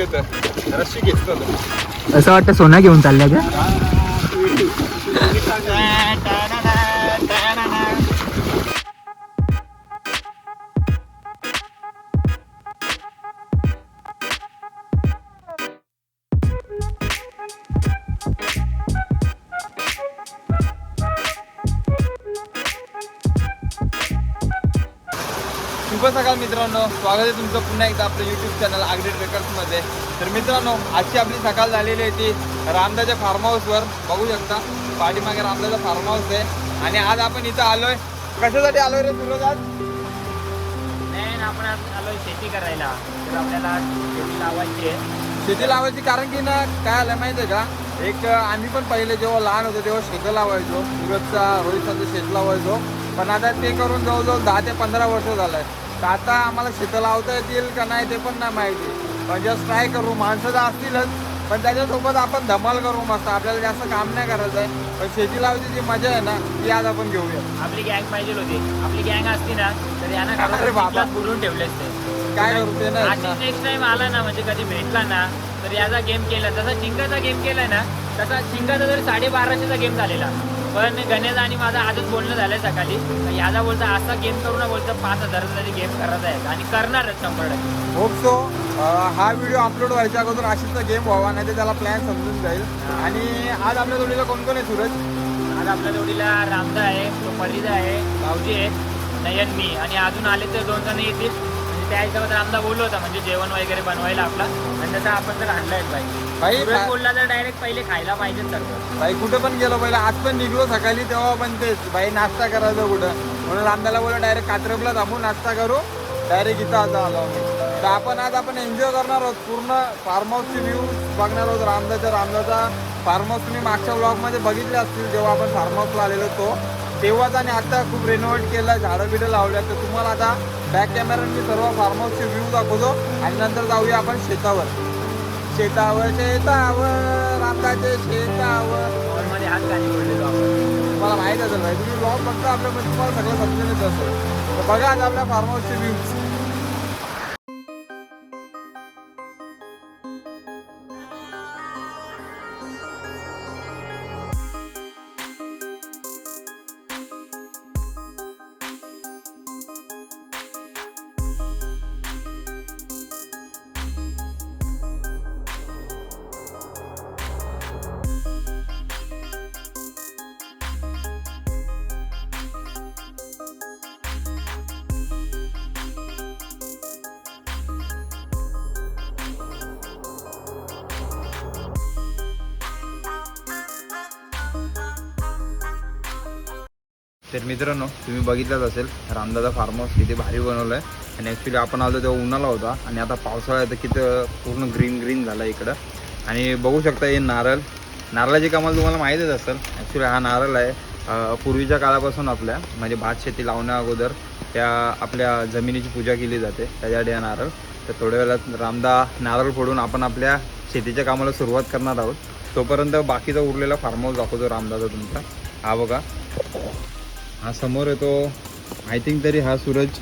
रस्सी असं वाटतं सोना घेऊन चालल्या का शुभ सकाळ मित्रांनो स्वागत आहे तुमचं पुन्हा एकदा आपलं युट्यूब चॅनल आगडेट बेकर्समध्ये तर मित्रांनो आजची आपली सकाळ झालेली आहे ती रामदाच्या फार्म हाऊसवर बघू शकता पाठीमागे रामदाचा फार्म हाऊस आहे. आणि आज आपण इथं आलोय. कशासाठी आलोय रे सुरज आज? नाही आपण आज आलोय शेती करायला. तर आपल्याला शेती लावायची आहे. शेती लावायची कारण की ना काय आलं माहिती आहे का? एक आम्ही पण पहिले जेव्हा लहान होतो तेव्हा शेतं लावायचो. सुरतचा रोहितचा शेत लावायचो. पण आता ते करून जवळजवळ दहा ते पंधरा वर्ष झालंय. तर आता आम्हाला शेतं लावता येतील का नाही ते पण नाही माहिती. पण जस्ट ट्राय करू. माणसं तर असतीलच पण त्याच्यासोबत आपण धमाल करू मस्त. आपल्याला जास्त काम नाही करायचं आहे पण शेती लावायची जी मजा आहे ना ती आज आपण घेऊया. आपली गँग पाहिजे होती. आपली गँग असती ना तर यांना अरे बाबा. बोलून ठेवले असते. काय करू ते आधी नेक्स्ट टाइम आला ना म्हणजे कधी भेटला ना तर याचा गेम केला. जसा चिंगाचा गेम केलाय ना तसा चिंगाचा तरी साडेबाराशेचा गेम झालेला. पण गणेश आणि माझा आजच बोलणं झालंय सकाळी. तर याचा बोलता असा गेम करू ना बोलतो पाच हजाराचा तरी गेम करत आहे आणि करणारच शंभर टक्के. होप सो हा व्हिडिओ अपलोड व्हायच्या अगोदर अशीचा गेम व्हावा नाही तर त्याला प्लॅन समजून जाईल. आणि आज आपल्या जोडीला कोण कोण आहे सूरज? आज आपल्या जोडीला रामदा आहे तो परिदा आहे भाऊजी आहे नयन मी. आणि अजून आले तर दोन जण येतील. म्हणजे त्या हिशोबात रामदा बोललो होता म्हणजे जेवण वगैरे बनवायला आपला. आणि तसं आपण तर आणलाय भाई. भाई बोलला तर डायरेक्ट पहिले खायला पाहिजे सर्व भाई कुठं पण गेलो पहिला आज पण निघलो सकाळी तेव्हा पण तेच. भाई नाश्ता करायचा कुठं? म्हणून रामदाला बोला डायरेक्ट कात्रपला थांबून नाश्ता करू. डायरेक्ट इथं आता आलो तर आपण आज आपण एन्जॉय करणार आहोत. पूर्ण फार्म हाऊसची व्ह्यू बघणार आहोत रामदाच्या रामदाचा. फार्म हाऊस तुम्ही मागच्या ब्लॉगमध्ये बघितले असतील जेव्हा आपण फार्म हाऊसला आलेलो तो. तेव्हाच आणि आता खूप रेनोव्हेट केलं झाडं बिडं लावल्या तर तुम्हाला आता बॅक कॅमेऱ्याने मी सर्व फार्म हाऊसचे व्ह्यू दाखवतो. आणि नंतर जाऊया आपण शेतावर. शेतावर शेतावर रामदाचे शेतावर. मध्ये हात खाली पडलेलो आपण तुम्हाला माहीत असेल भाई तुम्ही ब्लॉग बघता आपल्यामध्ये तुम्हाला सगळं समजेलच असेल तर बघा आज आपल्या फार्म हाऊसचे व्ह्यूज तर मित्रांनो तुम्ही बघितलंच असेल रामदादा फार्म हाऊस किती भारी बनवलं आहे आणि ॲक्च्युली आपण आलो तेव्हा उन्हाळा होता आणि आता पावसाळा आहे तर किती पूर्ण ग्रीन ग्रीन झाला इकडं. आणि बघू शकता हे नारळ. नारळाची कमाल तुम्हाला माहीतच असेल ॲक्च्युली हा नारळ आहे पूर्वीच्या काळापासून आपल्या म्हणजे भात शेती लावण्या अगोदर त्या आपल्या जमिनीची पूजा केली जाते त्याच्यासाठी हा नारळ. तर थोड्या वेळात रामदा नारळ फोडून आपण आपल्या शेतीच्या कामाला सुरुवात करणार आहोत. तोपर्यंत बाकीचा उरलेला फार्म हाऊस दाखवतो रामदाचा तुमचा. हा बघा. हा समोर येतो. आय थिंक तरी हा सूरज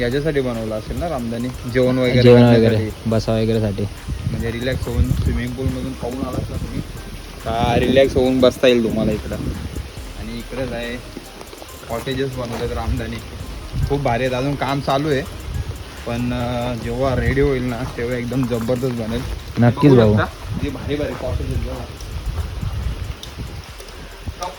याच्यासाठी बनवला असेल ना रामदानी? जेवण वगैरे जेवण वगैरे. बसा वगैरे साठी. म्हणजे रिलॅक्स होऊन स्विमिंग पूलमधून पाहून आलात ना तुम्ही? का रिलॅक्स होऊन बसता येईल तुम्हाला इकडं? आणि इकडंच आहे कॉटेजेस बनवलेत रामदानी. खूप भारी आहेत. अजून काम चालू आहे. पण जेव्हा रेडी होईल ना तेव्हा एकदम जबरदस्त बनेल. नक्कीच शकता, किती भारी भारी कॉटेजेस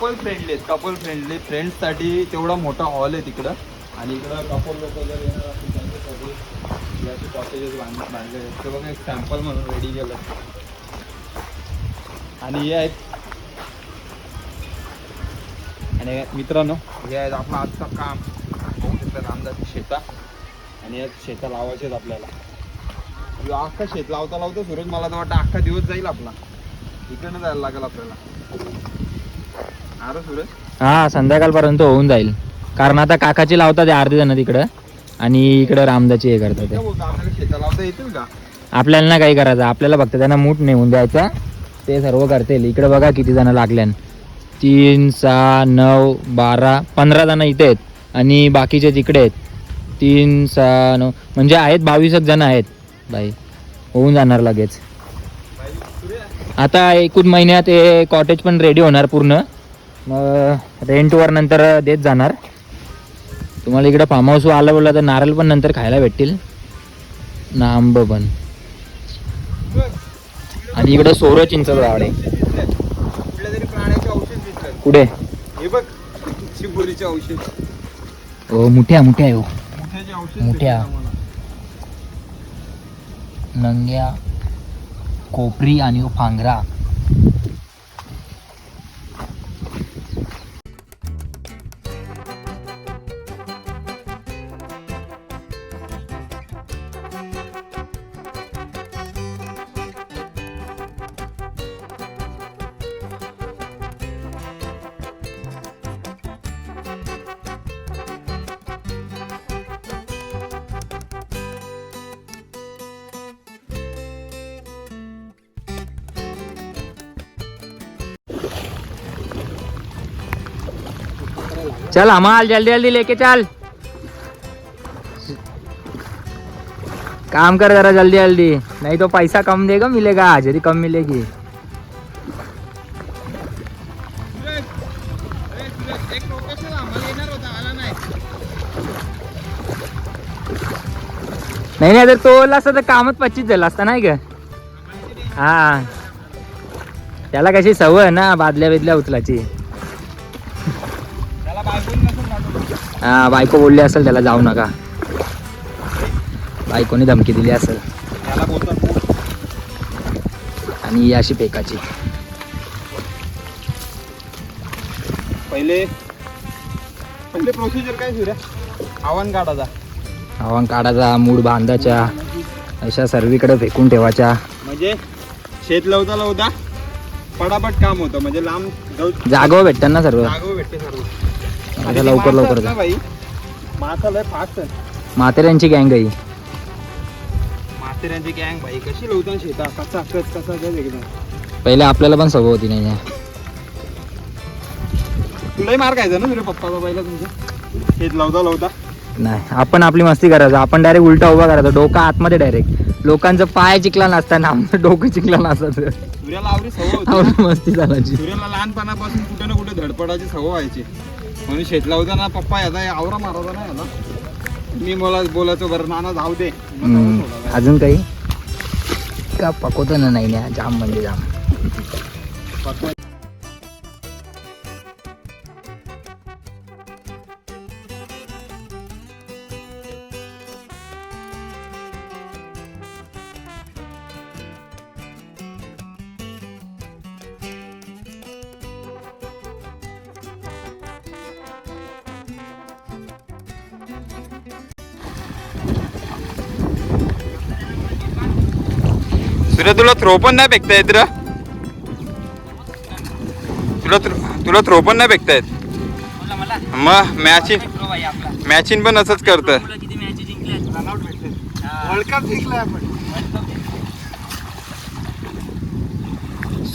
कपल फ्रेंडली आहेत. कपल फ्रेंडली फ्रेंड्ससाठी तेवढा मोठा हॉल आहे तिकडं. आणि इकडं कपल लोक जर येणार असतील त्यांच्यासाठी याचे कॉटेजेस बांध बांधले आहेत. ते बघा एक सॅम्पल म्हणून रेडी केलं. आणि हे आहेत. आणि मित्रांनो हे आहेत आपलं आजचं काम. होऊ शकतं रामदाची शेता. आणि या शेता लावायचे आहेत आपल्याला. अख्खा शेत लावता लावता सूरज मला तर वाटतं अख्खा दिवस जाईल आपला. इकडनं जायला लागेल आपल्याला. हा संध्याकाळपर्यंत होऊन जाईल. कारण आता काकाची लावतात अर्धे जण तिकडं आणि इकडं रामदाची हे करतात आपल्याला ना काही करायचं आपल्याला फक्त त्यांना मूठ नेऊन द्यायचा. ते सर्व करतील. इकडे बघा किती जण लागल्यान. तीन सहा नऊ बारा पंधरा जण इथे आहेत. आणि बाकीचे तिकडे आहेत. तीन सहा नऊ म्हणजे आहेत बावीस एक जण आहेत. बाई होऊन जाणार लगेच. आता एकूण महिन्यात हे कॉटेज पण रेडी होणार पूर्ण. मग रेंटवर नंतर देत जाणार. तुम्हाला इकडं फार्म हाऊस आलं बोललं तर नारळ पण नंतर खायला भेटतील. ना आंब पण. आणि इकडं सोरं चिंचचं झाड आहे कुठे? हे बघ चिंबोरीचे औषध. हो मुठ्या मुठ्या आहे हो. मोठ्या. नंग्या कोपरी आणि फांगरा. चल हमाल जल्दी जल्दी लेके चल। काम कर जरा जल्दी जल्दी। नहीं तो पैसा कम देगा मिलेगा हाजिरी कम मिलेगी। नाही नाही तर जर तो ओला असता तर कामच पच्चीस झालं असता नाही का? हा। त्याला कशी सवय ना बादल्या बिदल्या उचलाची हा बायको बोलली असेल त्याला जाऊ नका. बायकोने धमकी दिली असेल. आणि ही अशी पेकाची. पहिले पहिले प्रोसिजर काय सुऱ्या आव्हान काढायचा. हवान काढायचा मूड बांधायच्या अशा सर्वीकडे फेकून ठेवायच्या म्हणजे शेत लवता लवता पटापट काम होतं. म्हणजे लांब जागो भेटतात ना सर्व. जागो भेटते सर्व. आता लवकर लवकर जा. मासा लय फास्ट म्हाताऱ्यांची गँग आहे. ही. माथेऱ्यांची गँग भाई. कशी लवता शेता कसा कच कसा एकदम पहिले आपल्याला पण सवय होती नाही तुलाही मार खायचा ना तुझ्या पप्पाचा पहिला तुमच्या? लवता लवता. नाही आपण आपली मस्ती करायचो. आपण डायरेक्ट उलटा उभा करायचो. डोकं आतमध्ये डायरेक्ट लोकांचं पाय चिकला नसताना आमचं डोकं चिकला नसायचं सूर्याला सवय होती मस्ती चालायची सूर्याला लहानपणापासून कुठे ना कुठे धडपडाची सवय व्हायची. म्हणून शेत लावताना पप्पा याचा आवरा मारायचा ना याला मी मला बोलायचो बरं नाना जाऊ दे. हम्म. अजून काही? का पकवतो ना नाही ना जाम म्हणजे जाम. पप्पा- तुला थ्रो पण नाही फेकता येत रे. तुला तुला थ्रो पण नाही फेकता येत मग मॅचिंग प्रो भाई आपला. मॅचिंग पण असंच करतं मॅच हा.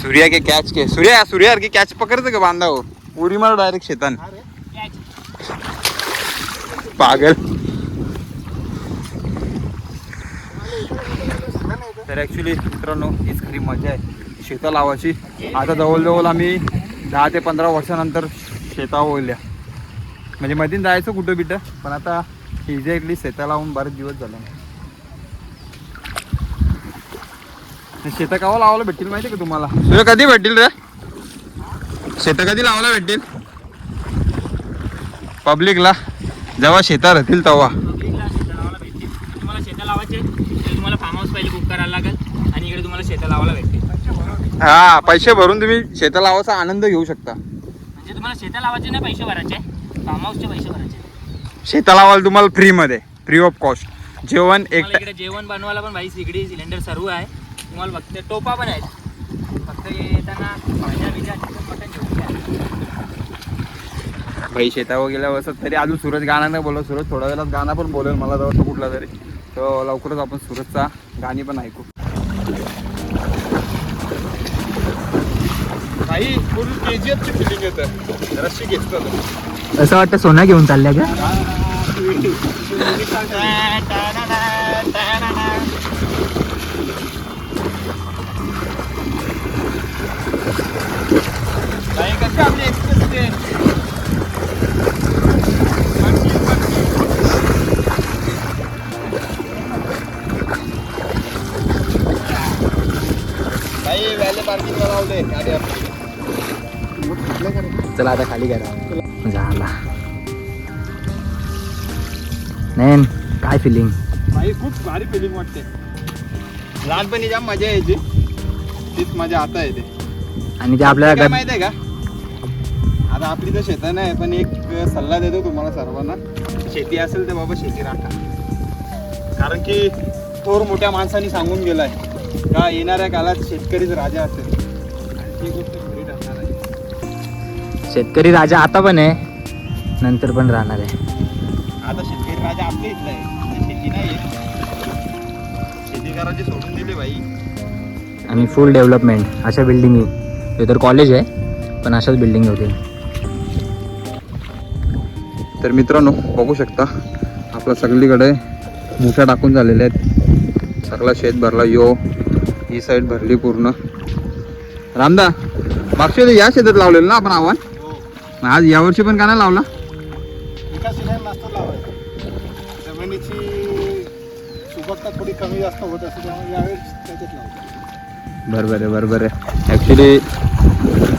सूर्या के कॅच के. सूर्या सूर्या की कॅच पकडतं का बांधावर? उडी मार डायरेक्ट शेतान. पागल. तर ॲक्च्युली मित्रांनो हीच खरी मजा आहे शेतं लावायची. आता जवळजवळ आम्ही दहा ते पंधरा वर्षानंतर शेता ओळल्या म्हणजे मधीन जायचं कुठं बिटं पण आता एक्झॅक्टली शेता लावून बरेच दिवस झाले. शेतं कावा लावायला भेटतील माहिती का तुम्हाला? तुला कधी भेटतील रे? शेतं कधी लावायला भेटतील? पब्लिकला जेव्हा शेतात राहतील तेव्हा पब्लिकला शेतं लावायला भेटते तुम्हाला शेतं लावायचे तर तुम्हाला फार्म हाऊस पहिले बुक करायला लागेल आणि इकडे तुम्हाला शेतं लावायला भेटते हा पैसे भरून तुम्ही शेतं लावायचा आनंद घेऊ शकता. म्हणजे तुम्हाला शेतं लावायचे नाही पैसे भरायचे. फार्म हाऊसचे पैसे भरायचे. शेता लावायला तुम्हाला फ्रीमध्ये फ्री ऑफ कॉस्ट जेवण एक इकडे जेवण बनवायला पण भाई सिगडी सिलेंडर सर्व आहे. तुम्हाला फक्त टोपा पण आहेत फक्त येताना भाज्या बिज्या घेऊन. भाई शेतावर गेल्यावर असं तरी अजून सूरज गाणं नाही बोलत. सूरज थोड्या वेळात गाणं पण बोलेल मला जवळ कुठला तरी. तर लवकरच आपण सूरजचा गाणी पण ऐकू. काही फुल के जी एफची फिलिंग येतं रशी असं वाटतं सोना घेऊन चालल्या का? काही कसं आपली एक्सप्रेस पार्किंगला लावले. गाडी आपली. चला आता खाली करा झाला. नाही काय फिलिंग खूप भारी फिलिंग वाटते. लहानपणी जाम मजा यायची तीच मजा आता येते. आणि ते काय आपल्याला माहीत आहे का? आता आपली तर शेतं नाही पण एक सल्ला देतो तुम्हाला सर्वांना. शेती असेल तर बाबा शेती राखा. कारण की थोर मोठ्या माणसाने सांगून गेलाय का येणाऱ्या काळात शेतकरीच राजा असेल. आणि ती गोष्ट खरी ठरणार आहे. शेतकरी राजा आता पण आहे नंतर पण राहणार आहे. आता शेतकरी राजा आपल्या इथला आहे. शेती नाही. शेती करायची सोडून दिली बाई. आणि फुल डेव्हलपमेंट अशा बिल्डिंग हे. तर कॉलेज आहे पण अशाच बिल्डिंग होतील. तर मित्रांनो बघू शकता आपल्या सगळीकडे मुठ्या टाकून झालेल्या आहेत. सगळा शेत भरला यो. ही साईड भरली पूर्ण. रामदा मागच्या या शेतात लावलेलं ना आपण आव्हान? मग आज यावर्षी पण का नाही लावला? थोडी कमी जास्त होत बरोबर आहे बरोबर आहे. ॲक्च्युली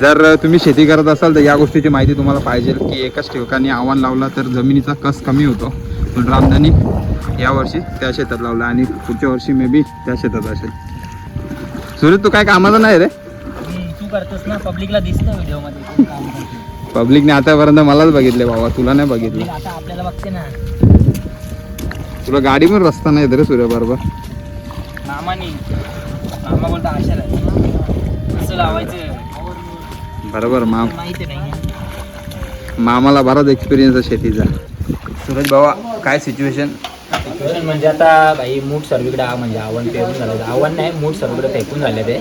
जर तुम्ही शेती करत असाल तर या गोष्टीची माहिती तुम्हाला पाहिजे की एकाच ठिकाणी आव्हान लावला तर जमिनीचा कस कमी होतो. पण रामदानी यावर्षी त्या शेतात लावला आणि पुढच्या वर्षी मे बी त्या शेतात असेल. सुरेश तू काय कामाचा नाही रे? तू करतोस ना पब्लिकला दिसतं व्हिडिओमध्ये काम करतो पब्लिकने आतापर्यंत मलाच बघितले बाबा तुला नाही बघितलं. आता आपल्याला बघते ना. तुला गाडी पण रस्ता नाही रे सूर्य बरोबर. मामानी मामा बोलता आशाला. असं लावायचं. बरोबर माम. माहिती नाही. मामाला बराच एक्सपिरियन्स आहे शेतीचा. सूरज बाबा काय सिच्युएशन सिच्युएशन म्हणजे आता भाई मूठ सर्वीकडे आ- म्हणजे आव्हान फेकून झालं आव्हान नाही मूठ सर्वीकडे फेकून झाले ते.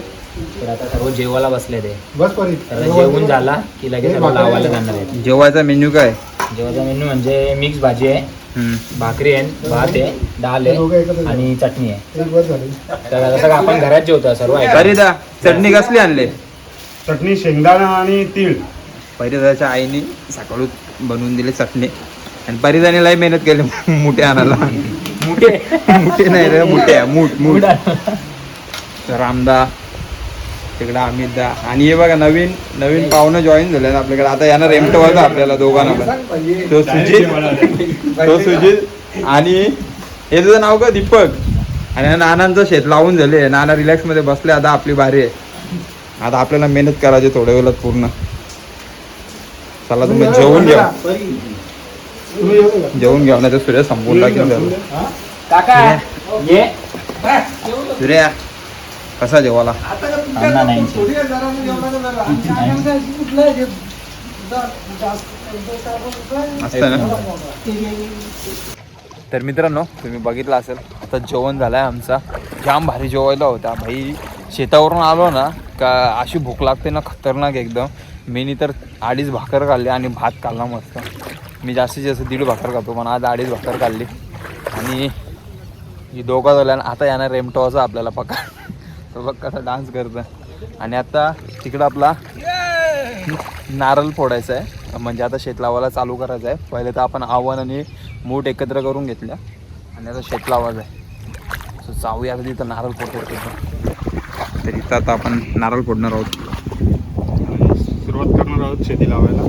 तर आता सर्व जेवायला बसले ते. बस परी. तर जेवून झाला की लगेच सर्व लावायला जाणार आहेत. जेवायचा मेन्यू काय? जेवायचा मेन्यू म्हणजे मिक्स भाजी आहे. भाकरी आहे भात आहे डाळ आहे आणि चटणी आहे. तर जसं आपण घरात जेवतो सर्व आहे. परिदा चटणी कसली आणले? चटणी शेंगदाणा आणि तीळ. परिदाच्या आईने सकाळी बनवून दिली चटणी. आणि परिदाने लय मेहनत केली मुठे आणायला. मोठे? मुठे नाही रे मुठे. मूठ मूठ. रामदा तिकडं अमित दा आणि हे बघा नवीन नवीन पाहुणं जॉईन झाले ना आपल्याकडे. आता यांना रेमटवायचं आपल्याला दोघांना पण. तो सुजित तो सुजित आणि हे तुझं नाव का? दीपक. आणि नानांचं शेत लावून झाले. नाना रिलॅक्समध्ये बसले. आता आपली बारी आहे. आता आपल्याला मेहनत करायची थोड्या वेळात पूर्ण. चला तुम्ही जेवून घ्या? जेवून घ्या नाही तर सूर्य संपून टाकेल? काका ये. सूर्या कसा जेवाला? नाही ना. तर मित्रांनो तुम्ही बघितलं असेल आता जेवण झालंय आमचा. जाम भारी जेवायला होता. भाई शेतावरून आलो ना का अशी भूक लागते ना खतरनाक एकदम. मीनी तर अडीच भाकर काढली आणि भात काढला मस्त. मी जास्तीत जास्त दीड भाकर खातो पण आज अडीच भाकर काढली आणि ही दोघा झाल्या आता यानं रेमटोचा आपल्याला पकड तो बघ कसा डान्स करतं आणि आता तिकडं आपला नारळ फोडायचा आहे. म्हणजे आता शेत लावायला चालू करायचं आहे. पहिले तर आपण आव्हान आणि मूठ एकत्र करून घेतल्या. आणि आता शेत लावायचं आहे. सो जाऊया आता तिथं नारळ फोडतो तर इथं आता आपण नारळ फोडणार आहोत. सुरुवात करणार आहोत शेती लावायला.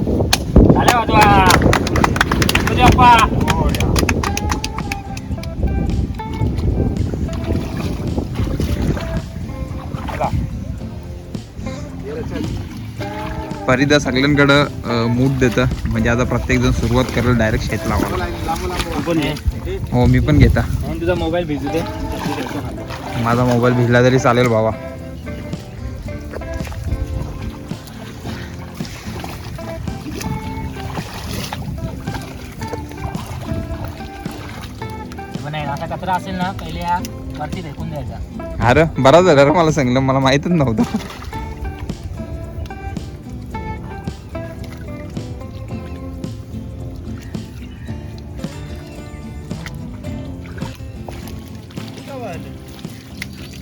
परिदा सगळ्यांकडं मूठ देतं. म्हणजे आता प्रत्येकजण सुरुवात करेल डायरेक्ट शेत आपण हे. मी पण घेता. म्हणून तुझा मोबाईल भिजू दे. माझा मोबाईल भिजला तरी चालेल बाबा असेल ना पहिले वरती फेकून द्यायचा. अरे बरा झालं रे मला सांगलं मला माहीतच नव्हतं.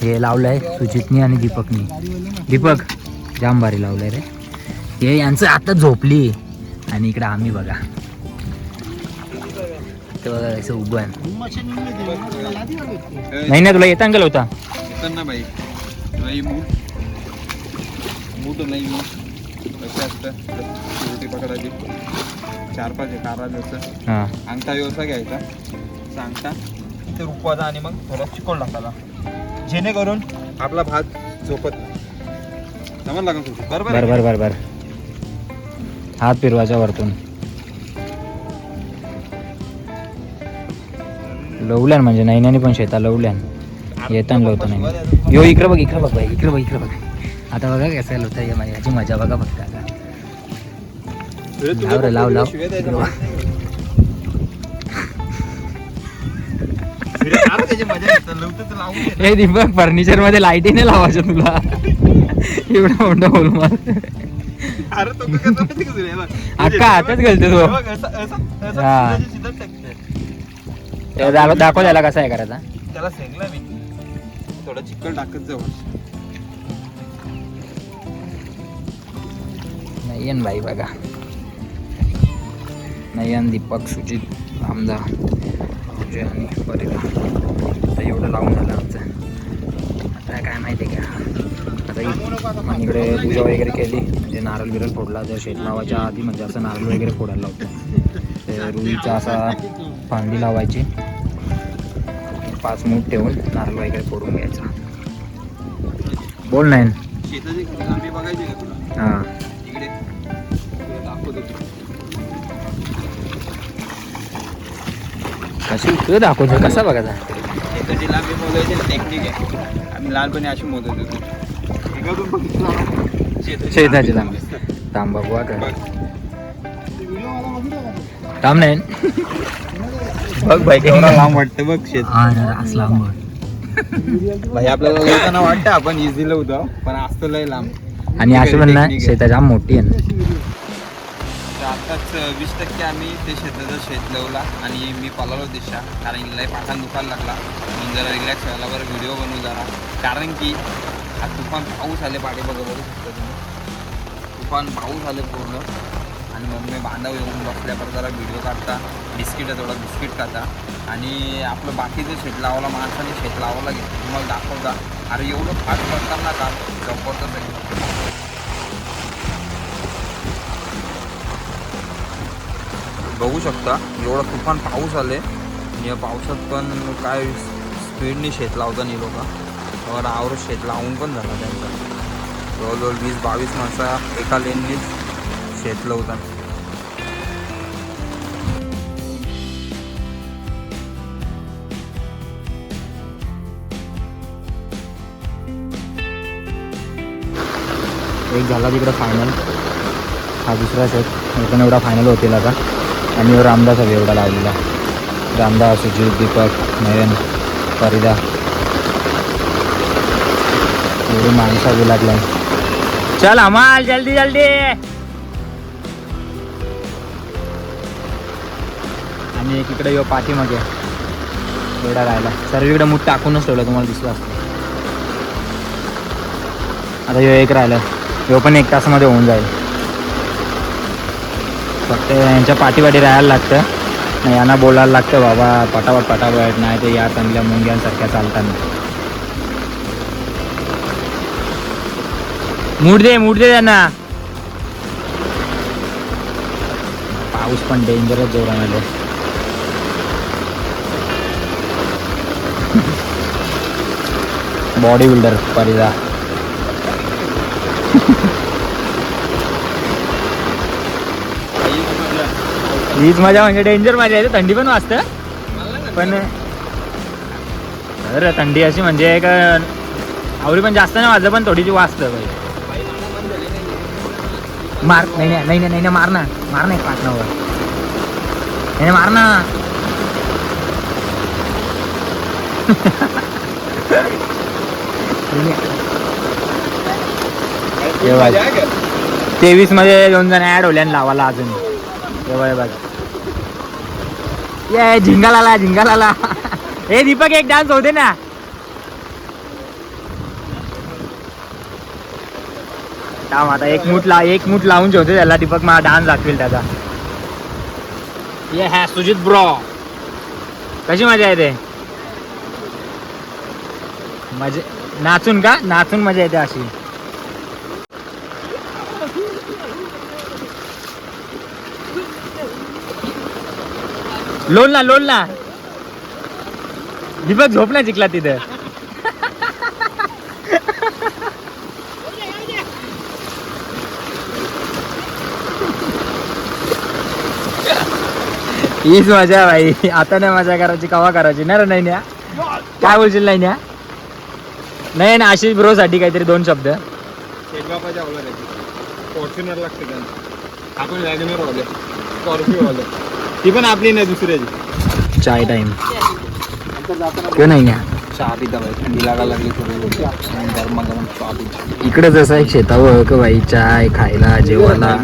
हे लावलंय सुजितनी आणि दीपकनी. दीपक जाम भारी लावलंय रे. हे यांचं आता झोपली. आणि इकडे आम्ही बघा. ते बघा असं उभं आहे. नाही ना तुला येता अंकल होता. ना बाई. नाही मूठ नाही मूठ कसं असतं शेवटी पकडायची. चार पाच आहे कारा द्यायचं हा. अंगठा व्यवसाय घ्यायचा. सांगता. ते रुपवाचा आणि मग थोडा चिकन टाकायला जेणेकरून आपला भात झोपत नाही. समजला का तुझं बरोबर बर आहे? बर बर बर. हात फिरवायचा वरतून. लवल्यान म्हणजे नैन्याने पण शेता लवल्यान. येताना लवतो नाही यो इकडे बघ इकडे बघ बाई, इकडे बघ इकडे बघ. आता बघा कसं लवता ये माझी याची मजा बघा फक्त आता. लाव रे, लाव, लाव. हे दीपक फर्निचरमध्ये लाईटीने लावायचं तुला. एवढा मोठा होल मार अरे. अक्का हातच घालतो तो. हे ते दाखव दाखव त्याला कसा आहे करायचा. त्याला मी. थोडं चिकन टाकत जाऊ. नयन भाई बघा. नयन दीपक सुजित आमदा तुझे आणि आता एवढं लावून झालं आमचं. आता काय माहिती आहे का? आता आणि इकडे पूजा वगैरे केली. म्हणजे नारळ बिरळ फोडला जर शेत लावायच्या आधी म्हणजे असं नारळ वगैरे फोडायला लावतो. ते रुईचा असा फांदी लावायची. पाच मूठ ठेवून नारळ वगैरे फोडून घ्यायचा. बोल नाही हां. इकडे. कशी तू दाखवतो कसा बघायचा? शेताची लांबी मोजायची टेक्निक आहे. आम्ही लहानपणी अशी मोजत होतो. शेताची लांबी थांब का बघितला का? थांब नाही बघ भाई केवढा लांब वाटतं बघ शेत. असला भाई आपल्याला वाटतं आपण इझी लावतो पण असतं लय लांब. आणि अशी पण ना. शेता जाम मोठी आहे ना. आताच वीस टक्के आम्ही ते शेताचं शेत लावला आणि मी पळालो दिशा कारण लय पाठान दुखायला लागला. म्हणून जरा रिलॅक्स व्हायला बरं व्हिडिओ बनवू जरा. कारण की हा तुफान पाऊस आले पाठी बघा बघू शकता तुम्ही. तुफान पाऊस आले पूर्ण. आणि मम्मी बांधव येऊन बसल्या जरा व्हिडिओ काढता बिस्किट थोडं बिस्किट खाता. आणि आपलं बाकीचं शेत लावायला माणसाने शेत लावायला घेतं तुम्हाला दाखवता. अरे एवढं फास्ट करताना का जबरदस्त आहे बघू शकता एवढं तुफान पाऊस आले. आणि या पावसात पण काय स्पीडने शेत लावता नाही लोक. और आवर शेत लावून पण झाला त्यांचा. जवळजवळ वीस बावीस माणसा एका लेननीच शेत लावतात एक झाला तिकडं फायनल हा दुसरा सेट पण एवढा फायनल होतील आता. आणि रामदास हवी एवढा लावलेला. रामदास सुजित दीपक नयन परिदा. एवढी माणसं हवी लागल्या चल अमाल जल्दी जल्दी. आणि एक इकडे यो पाठीमागे. एवढा राहिला. सर्व इकडे मूठ टाकूनच ठेवलं तुम्हाला दिसलं असतं. आता यो एक राहिला. यो पण एक तासामध्ये होऊन जाईल. फक्त यांच्या पाठीवाटी राहायला लागतं. नाही यांना बोलायला लागतं बाबा पटापट पटापट नाही ते या चांगल्या मुंग्यांसारख्या चालताना. मूड दे मूड दे त्यांना. पाऊस पण डेंजरच जोरान बॉडी बिल्डर परिदा हीच मजा म्हणजे डेंजर मजा येते थंडी पण वाजतं. पण अरे थंडी अशी म्हणजे एक आवडी पण जास्त नाही वाजत पण थोडीशी वाजतं भाई मार नाही नाही नाही नाही नाही मार ना. मार नाही पाटणावर नाही नाही, मार ना. तेवीसमध्ये दोन जण ऍड होल्या लावाला अजून. तेव्हा हे बघ. ये झिंगालाला हे दीपक एक डान्स होते ना. थांब आता एक मूठ ला एक मूठ लावून ठेवते त्याला. दीपक मला डान्स दाखवेल त्याचा. ये हॅ सुजित ब्रॉ. कशी मजा येते? मजे नाचून का? नाचून मजा येते अशी. लोल ना लोल ना दीपक झोप नाही जिंकला तिथं हीच मजा भाई आता नाही मजा करायची कवा करायची? ना रे नाही न्या. काय बोलशील नाही न्या? नाही ना आशिष ब्रो साठी काहीतरी दोन शब्द. शेटबापाच्या अवलर फॉर्च्युनर लागते त्यांना. आपण वॅगनर वाले स्कॉर्पिओ वाले ती पण आपली नाही दुसऱ्याची. चाय टाइम किंवा नाही चहा पिता बाई. थंडी लागायला लागली थोडी. गरम गरम चहा पिता. इकडे जसं एक शेतावर का बाई चाय खायला जेवायला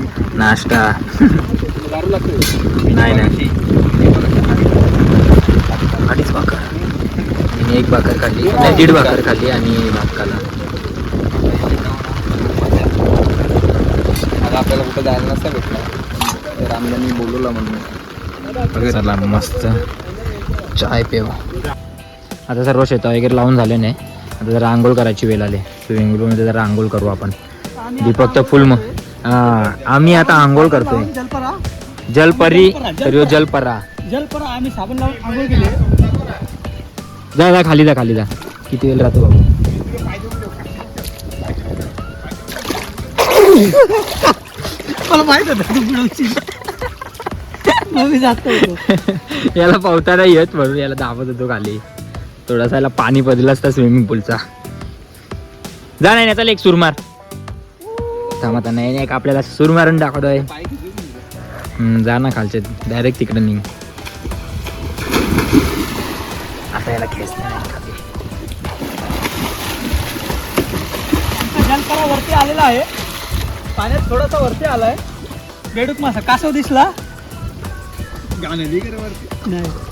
नाश्ता. नाही नाही अडीच भाकर मी एक भाकर खाल्ली. नाही दीड भाकर खाल्ली आणि भात खाल्ला. आता आपल्याला कुठं जायला नसतं भेटलं. तर रामदानी बोलवलं म्हणून. चला मस्त चाय पेव आता सर्व शेता वगैरे लावून झाले नाही. आता जरा आंघोळ करायची वेळ आली. स्विमिंग पूलमध्ये जरा आंघोळ करू आपण. दीपक तर फुल मग हा आम्ही आता आंघोळ करतोय. जलपरा. ह्यो जलपरा. जलपरा आम्ही साबण लावून आंघोळ केली. जा जा खाली जा खाली जा. किती वेळ राहतो? बाबू मला माहीत होतं तू बुडवशील. मग मी जात. होतो याला पावताना येत म्हणून याला दाबत होतो खाली. थोडासा याला पाणी बदला असता स्विमिंग पूलचा जा नाही चल एक सूर मार. थांब आता नाही नाही एक आपल्याला सूर मारून दाखवतोय. हम्म, जा ना खालचे डायरेक्ट तिकडे निघ. आता याला खेच खाली जलपरा वरती आलेला आहे. पाण्यात थोडासा वरती आलाय. बेडूक मासा कासव दिसला? नाही.